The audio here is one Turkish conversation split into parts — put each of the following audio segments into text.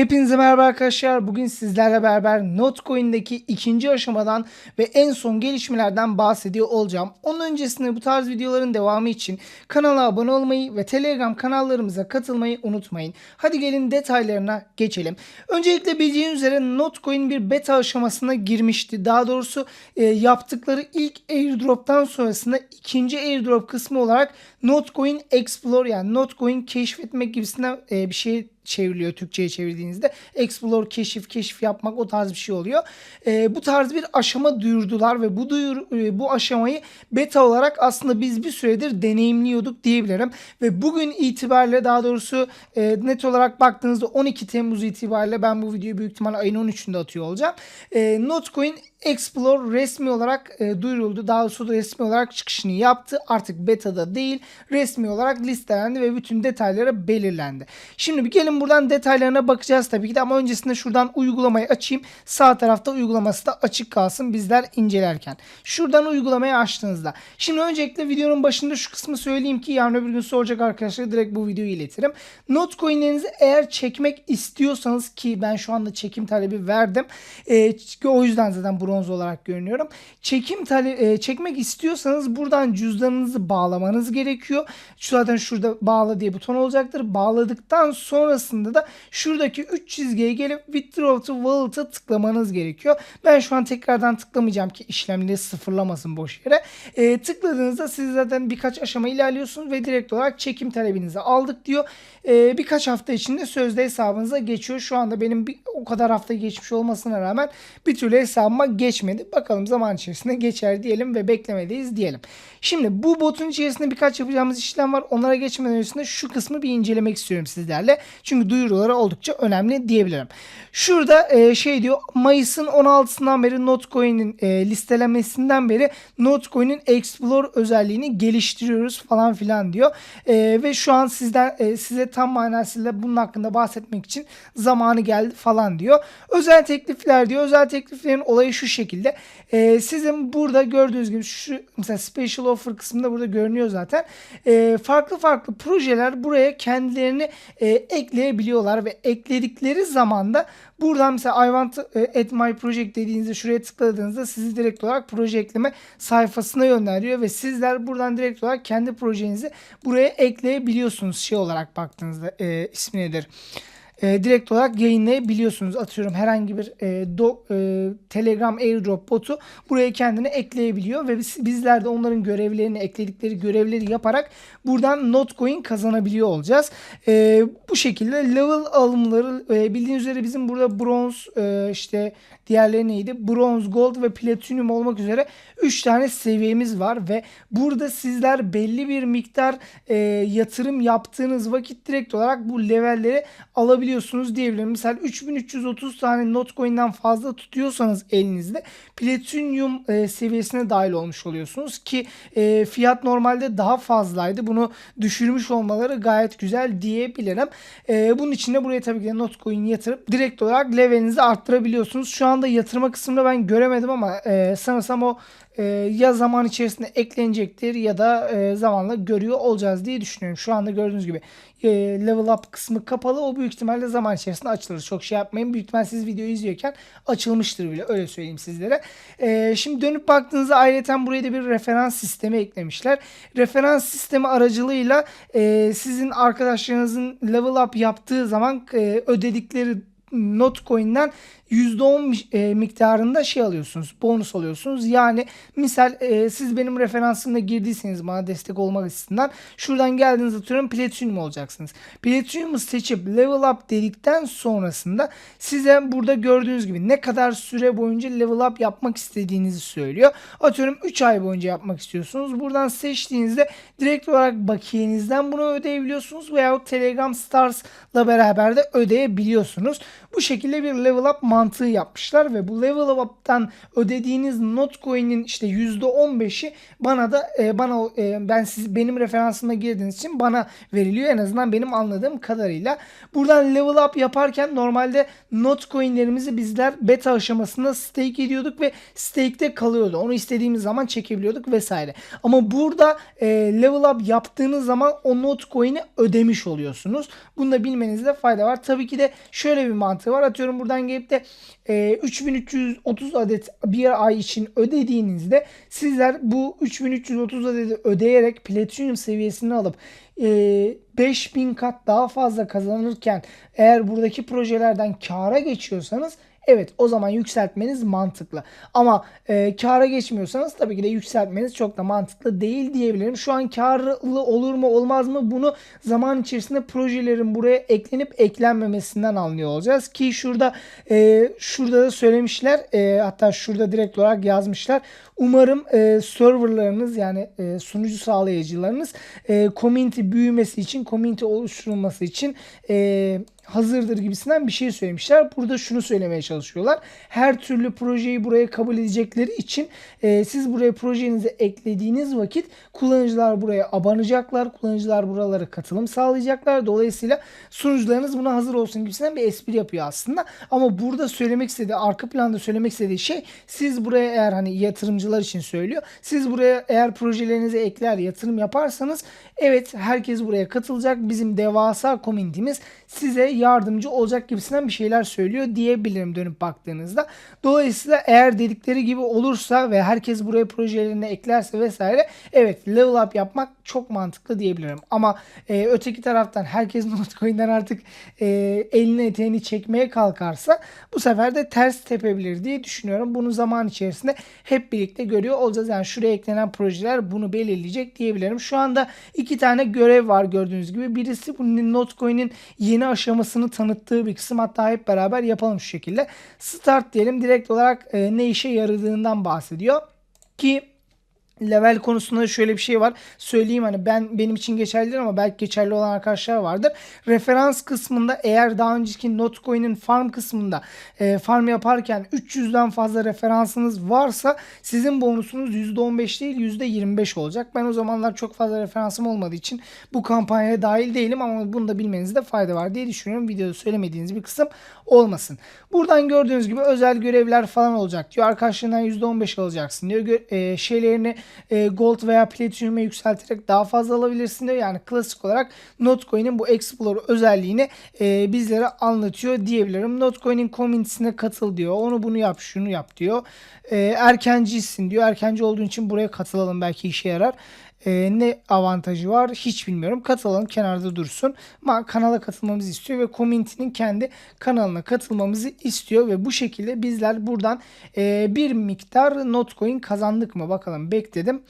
Hepinize merhaba arkadaşlar. Bugün sizlerle beraber Notcoin'deki ikinci aşamadan ve en son gelişmelerden bahsediyor olacağım. Onun öncesinde bu tarz videoların devamı için kanala abone olmayı ve Telegram kanallarımıza katılmayı unutmayın. Hadi gelin detaylarına geçelim. Öncelikle bildiğiniz üzere Notcoin bir beta aşamasına girmişti. Daha doğrusu e, yaptıkları ilk airdrop'tan sonrasında ikinci airdrop kısmı olarak Notcoin Explore yani Notcoin keşfetmek gibisinden e, bir şey çevriliyor Türkçe'ye çevirdiğinizde. Explore, keşif, keşif yapmak o tarz bir şey oluyor. E, bu tarz bir aşama duyurdular ve bu duyur, e, bu aşamayı beta olarak aslında biz bir süredir deneyimliyorduk diyebilirim. Ve bugün itibariyle daha doğrusu e, net olarak baktığınızda 12 Temmuz itibariyle ben bu videoyu büyük ihtimalle ayın 13'ünde atıyor olacağım. E, Notcoin Explore resmi olarak e, duyuruldu. Daha da resmi olarak çıkışını yaptı. Artık beta'da değil resmi olarak listelendi ve bütün detayları belirlendi. Şimdi bir gelin buradan detaylarına bakacağız tabii ki de ama öncesinde şuradan uygulamayı açayım. Sağ tarafta uygulaması da açık kalsın bizler incelerken. Şuradan uygulamayı açtığınızda. Şimdi öncelikle videonun başında şu kısmı söyleyeyim ki yarın öbür gün soracak arkadaşlar direkt bu videoyu iletirim. Notcoin'lerinizi eğer çekmek istiyorsanız ki ben şu anda çekim talebi verdim. E, o yüzden zaten bronz olarak görünüyorum. Çekim e, çekmek istiyorsanız buradan cüzdanınızı bağlamanız gerekiyor. Şu zaten şurada bağla diye buton olacaktır. Bağladıktan sonrasında da şuradaki 3 çizgiye gelip withdraw to wallet'a tıklamanız gerekiyor. Ben şu an tekrardan tıklamayacağım ki işlemleri sıfırlamasın boş yere. E, tıkladığınızda siz zaten birkaç aşama ilerliyorsunuz ve direkt olarak çekim talebinizi aldık diyor. E, birkaç hafta içinde sözde hesabınıza geçiyor. Şu anda benim bir, o kadar hafta geçmiş olmasına rağmen bir türlü hesabıma geçmedi. Bakalım zaman içerisinde geçer diyelim ve beklemedeyiz diyelim. Şimdi bu botun içerisinde birkaç yapacağımız işlem var. Onlara geçmeden öncesinde şu kısmı bir incelemek istiyorum sizlerle. Çünkü duyuruları oldukça önemli diyebilirim. Şurada e, şey diyor Mayıs'ın 16'sından beri Notcoin'in e, listelemesinden beri Notcoin'in Explore özelliğini geliştiriyoruz falan filan diyor. E, ve şu an sizden e, size tam manasıyla bunun hakkında bahsetmek için zamanı geldi falan diyor. Özel teklifler diyor. Özel tekliflerin olayı şu şekilde. E, sizin burada gördüğünüz gibi şu mesela special offer kısmında burada görünüyor zaten. E, farklı farklı projeler buraya kendilerini e, ekleyebiliyorlar ve ekledikleri zaman da buradan mesela I want to add my project dediğinizde şuraya tıkladığınızda sizi direkt olarak proje ekleme sayfasına yönlendiriyor ve sizler buradan direkt olarak kendi projenizi buraya ekleyebiliyorsunuz şey olarak baktığınızda e, ismi nedir? E, direkt olarak yayınlayabiliyorsunuz. Atıyorum herhangi bir e, do, e, Telegram airdrop botu buraya kendini ekleyebiliyor ve biz, bizler de onların görevlerini ekledikleri görevleri yaparak buradan Notcoin kazanabiliyor olacağız. E, bu şekilde level alımları e, bildiğiniz üzere bizim burada bronz e, işte diğerleri neydi? Bronz, gold ve platinum olmak üzere 3 tane seviyemiz var ve burada sizler belli bir miktar e, yatırım yaptığınız vakit direkt olarak bu levelleri alabiliyorsunuz diyebilirim. Mesela 3330 tane Notcoin'den fazla tutuyorsanız elinizde platinum seviyesine dahil olmuş oluyorsunuz ki fiyat normalde daha fazlaydı. Bunu düşürmüş olmaları gayet güzel diyebilirim. E, bunun için de buraya tabii ki de Notcoin yatırıp direkt olarak levelinizi arttırabiliyorsunuz. Şu anda yatırma kısmını ben göremedim ama e, sanırsam o e, ya zaman içerisinde eklenecektir ya da e, zamanla görüyor olacağız diye düşünüyorum. Şu anda gördüğünüz gibi e, level up kısmı kapalı. O büyük ihtimalle zaman içerisinde açılır. Çok şey yapmayın. Büyük ihtimalle siz videoyu izliyorken açılmıştır bile. Öyle söyleyeyim sizlere. E, şimdi dönüp baktığınızda ayrıca buraya da bir referans sistemi eklemişler. Referans sistemi aracılığıyla e, sizin arkadaşlarınızın level up yaptığı zaman ödedikleri Notcoin'den %10 e, miktarında şey alıyorsunuz. Bonus alıyorsunuz. Yani misal e, siz benim referansımda girdiyseniz bana destek olmak açısından şuradan geldiğiniz atıyorum Platinum olacaksınız. Platinum'u seçip level up dedikten sonrasında size burada gördüğünüz gibi ne kadar süre boyunca level up yapmak istediğinizi söylüyor. Atıyorum 3 ay boyunca yapmak istiyorsunuz. Buradan seçtiğinizde direkt olarak bakiyenizden bunu ödeyebiliyorsunuz veya Telegram Stars'la beraber de ödeyebiliyorsunuz. Bu şekilde bir level up mantığı yapmışlar ve bu level up'tan ödediğiniz Notcoin'in işte %15'i bana da e, bana e, ben siz benim referansıma girdiğiniz için bana veriliyor en azından benim anladığım kadarıyla. Buradan level up yaparken normalde Notcoin'lerimizi bizler beta aşamasında stake ediyorduk ve stake'te kalıyordu. Onu istediğimiz zaman çekebiliyorduk vesaire. Ama burada e, level up yaptığınız zaman o Notcoin'i ödemiş oluyorsunuz. Bunu da bilmenizde fayda var. Tabii ki de şöyle bir mantığı var. Atıyorum buradan gelip de e, 3330 adet bir ay için ödediğinizde sizler bu 3330 adeti ödeyerek Platinum seviyesini alıp e, 5000 kat daha fazla kazanırken eğer buradaki projelerden kâra geçiyorsanız Evet o zaman yükseltmeniz mantıklı. Ama e, kâra geçmiyorsanız tabii ki de yükseltmeniz çok da mantıklı değil diyebilirim. Şu an karlı olur mu olmaz mı bunu zaman içerisinde projelerin buraya eklenip eklenmemesinden anlıyor olacağız. Ki şurada e, şurada da söylemişler e, hatta şurada direkt olarak yazmışlar. Umarım e, serverlarınız yani e, sunucu sağlayıcılarınız e, community büyümesi için, community oluşturulması için e, hazırdır gibisinden bir şey söylemişler. Burada şunu söylemeye çalışıyorlar. Her türlü projeyi buraya kabul edecekleri için e, siz buraya projenizi eklediğiniz vakit kullanıcılar buraya abanacaklar. Kullanıcılar buralara katılım sağlayacaklar. Dolayısıyla sunucularınız buna hazır olsun gibisinden bir espri yapıyor aslında. Ama burada söylemek istediği, arka planda söylemek istediği şey siz buraya eğer hani yatırımcılar için söylüyor. Siz buraya eğer projelerinize ekler yatırım yaparsanız evet herkes buraya katılacak. Bizim devasa komünitemiz size yardımcı olacak gibisinden bir şeyler söylüyor diyebilirim dönüp baktığınızda. Dolayısıyla eğer dedikleri gibi olursa ve herkes buraya projelerini eklerse vesaire evet level up yapmak çok mantıklı diyebilirim. Ama e, öteki taraftan herkes Notcoin'den artık e, elini eteğini çekmeye kalkarsa bu sefer de ters tepebilir diye düşünüyorum. Bunu zaman içerisinde hep birlikte görüyor olacağız. Yani şuraya eklenen projeler bunu belirleyecek diyebilirim. Şu anda iki tane görev var gördüğünüz gibi. Birisi bu Notcoin'in yeni aşamasını tanıttığı bir kısım. Hatta hep beraber yapalım şu şekilde. Start diyelim. Direkt olarak e, ne işe yaradığından bahsediyor. Ki level konusunda şöyle bir şey var. Söyleyeyim hani ben benim için geçerlidir ama belki geçerli olan arkadaşlar vardır. Referans kısmında eğer daha önceki Notcoin'in farm kısmında e, farm yaparken 300'den fazla referansınız varsa sizin bonusunuz %15 değil %25 olacak. Ben o zamanlar çok fazla referansım olmadığı için bu kampanyaya dahil değilim ama bunu da bilmenizde fayda var diye düşünüyorum. Videoda söylemediğiniz bir kısım olmasın. Buradan gördüğünüz gibi özel görevler falan olacak diyor. Arkadaşlarından %15 alacaksın diyor. E, şeylerini e, gold veya platinum'a yükselterek daha fazla alabilirsin diyor. Yani klasik olarak Notcoin'in bu Explorer özelliğini e, bizlere anlatıyor diyebilirim. Notcoin'in community'sine katıl diyor. Onu bunu yap, şunu yap diyor. E, erkencisin diyor. Erkenci olduğun için buraya katılalım belki işe yarar. Ee, ne avantajı var hiç bilmiyorum. Katılalım kenarda dursun. Ama kanala katılmamızı istiyor ve community'nin kendi kanalına katılmamızı istiyor ve bu şekilde bizler buradan e, bir miktar Notcoin kazandık mı bakalım bekledim.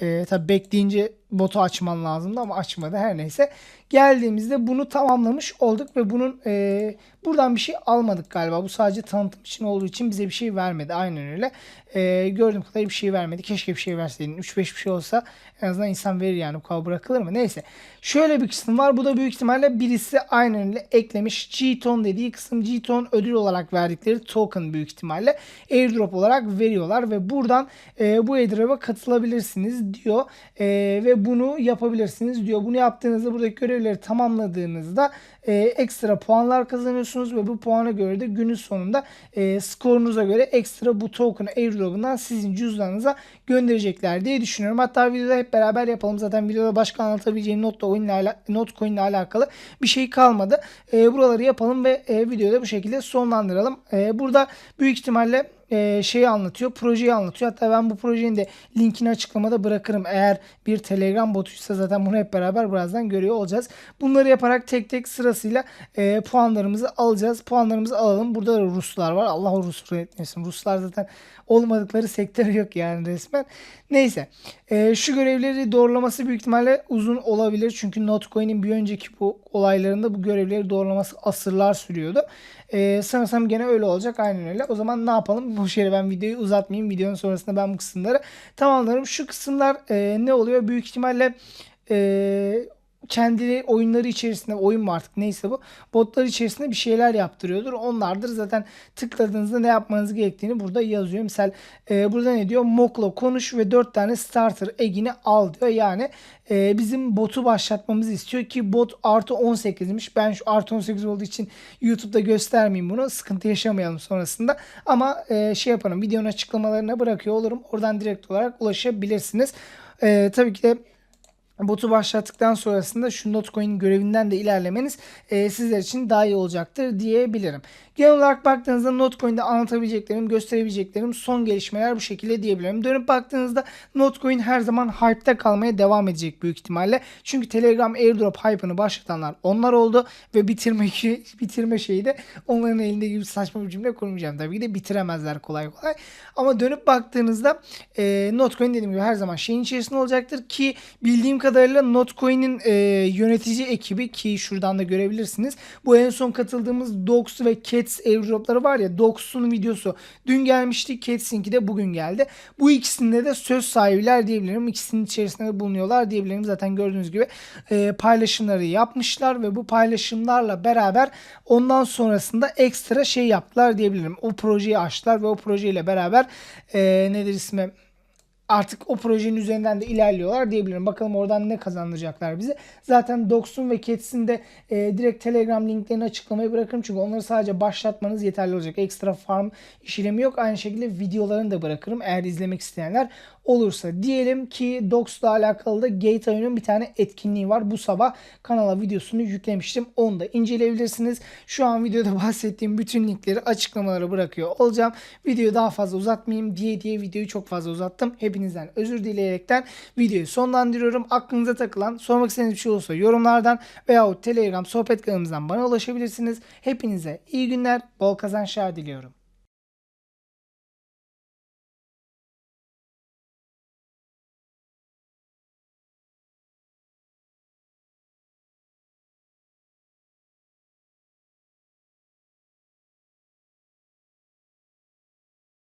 E, tabii bekleyince botu açman lazımdı ama açmadı her neyse. Geldiğimizde bunu tamamlamış olduk ve bunun e, buradan bir şey almadık galiba. Bu sadece tanıtım için olduğu için bize bir şey vermedi. Aynen öyle. E, gördüğüm kadarıyla bir şey vermedi. Keşke bir şey verseydin. 3-5 bir şey olsa en azından insan verir yani. Bu kadar bırakılır mı? Neyse. Şöyle bir kısım var. Bu da büyük ihtimalle birisi aynen öyle eklemiş. G-Ton dediği kısım G-Ton ödül olarak verdikleri token büyük ihtimalle airdrop olarak veriyorlar ve buradan e, bu airdrop'a katılabilirsiniz diyor. E, ve bunu yapabilirsiniz diyor. Bunu yaptığınızda buradaki görevleri tamamladığınızda e, ekstra puanlar kazanıyorsunuz ve bu puana göre de günün sonunda e, skorunuza göre ekstra bu token airdrop'undan sizin cüzdanınıza gönderecekler diye düşünüyorum. Hatta videoda hep beraber yapalım. Zaten videoda başka anlatabileceğim Notcoin ile, Notcoin ile alakalı bir şey kalmadı. E, buraları yapalım ve e, videoda bu şekilde sonlandıralım. E, burada büyük ihtimalle e, şeyi anlatıyor, projeyi anlatıyor. Hatta ben bu projenin de linkini açıklamada bırakırım. Eğer bir Telegram botuysa zaten bunu hep beraber birazdan görüyor olacağız. Bunları yaparak tek tek sırasıyla e, puanlarımızı alacağız. Puanlarımızı alalım. Burada da Ruslar var. Allah o Rusları etmesin. Ruslar zaten olmadıkları sektör yok yani resmen. Neyse. E, şu görevleri doğrulaması büyük ihtimalle uzun olabilir. Çünkü Notcoin'in bir önceki bu olaylarında bu görevleri doğrulaması asırlar sürüyordu. E, sanırsam gene öyle olacak. Aynen öyle. O zaman ne yapalım? Bu şeyle ben videoyu uzatmayayım. Videonun sonrasında ben bu kısımları tamamlarım. Şu kısımlar e, ne oluyor? Büyük ihtimalle e, kendi oyunları içerisinde oyun mu artık neyse bu botlar içerisinde bir şeyler yaptırıyordur. Onlardır zaten tıkladığınızda ne yapmanız gerektiğini burada yazıyor. Misal e, burada ne diyor? Mok'la konuş ve 4 tane starter egini al diyor. Yani e, bizim botu başlatmamızı istiyor ki bot artı 18'miş. Ben şu artı 18 olduğu için YouTube'da göstermeyeyim bunu. Sıkıntı yaşamayalım sonrasında. Ama e, şey yapalım videonun açıklamalarına bırakıyor olurum. Oradan direkt olarak ulaşabilirsiniz. E, tabii ki de botu başlattıktan sonrasında şu Notcoin görevinden de ilerlemeniz e, sizler için daha iyi olacaktır diyebilirim. Genel olarak baktığınızda Notcoin'de anlatabileceklerim, gösterebileceklerim son gelişmeler bu şekilde diyebilirim. Dönüp baktığınızda Notcoin her zaman hype'ta kalmaya devam edecek büyük ihtimalle. Çünkü Telegram airdrop hype'ını başlatanlar onlar oldu ve bitirme bitirme şeyi de onların elinde gibi saçma bir cümle kurmayacağım. Tabii ki de bitiremezler kolay kolay. Ama dönüp baktığınızda e, Notcoin dediğim gibi her zaman şeyin içerisinde olacaktır ki bildiğim kadarıyla Notcoin'in e, yönetici ekibi ki şuradan da görebilirsiniz. Bu en son katıldığımız Dox ve Cats airdropları var ya Dox'un videosu dün gelmişti. Cats'inki de bugün geldi. Bu ikisinde de söz sahibiler diyebilirim. İkisinin içerisinde de bulunuyorlar diyebilirim. Zaten gördüğünüz gibi e, paylaşımları yapmışlar ve bu paylaşımlarla beraber ondan sonrasında ekstra şey yaptılar diyebilirim. O projeyi açtılar ve o projeyle beraber e, nedir ismi? Artık o projenin üzerinden de ilerliyorlar diyebilirim. Bakalım oradan ne kazandıracaklar bize. Zaten Dox'un ve Cats'in de e, direkt Telegram linklerini açıklamaya bırakırım. Çünkü onları sadece başlatmanız yeterli olacak. Ekstra farm işlemi yok. Aynı şekilde videolarını da bırakırım. Eğer izlemek isteyenler olursa. Diyelim ki Dox'la alakalı da Gate oyunun bir tane etkinliği var. Bu sabah kanala videosunu yüklemiştim. Onu da inceleyebilirsiniz. Şu an videoda bahsettiğim bütün linkleri açıklamalara bırakıyor olacağım. Videoyu daha fazla uzatmayayım diye diye videoyu çok fazla uzattım. Hepinizden özür dileyerekten videoyu sonlandırıyorum. Aklınıza takılan, sormak istediğiniz bir şey olursa yorumlardan veya Telegram sohbet kanalımızdan bana ulaşabilirsiniz. Hepinize iyi günler, bol kazançlar diliyorum.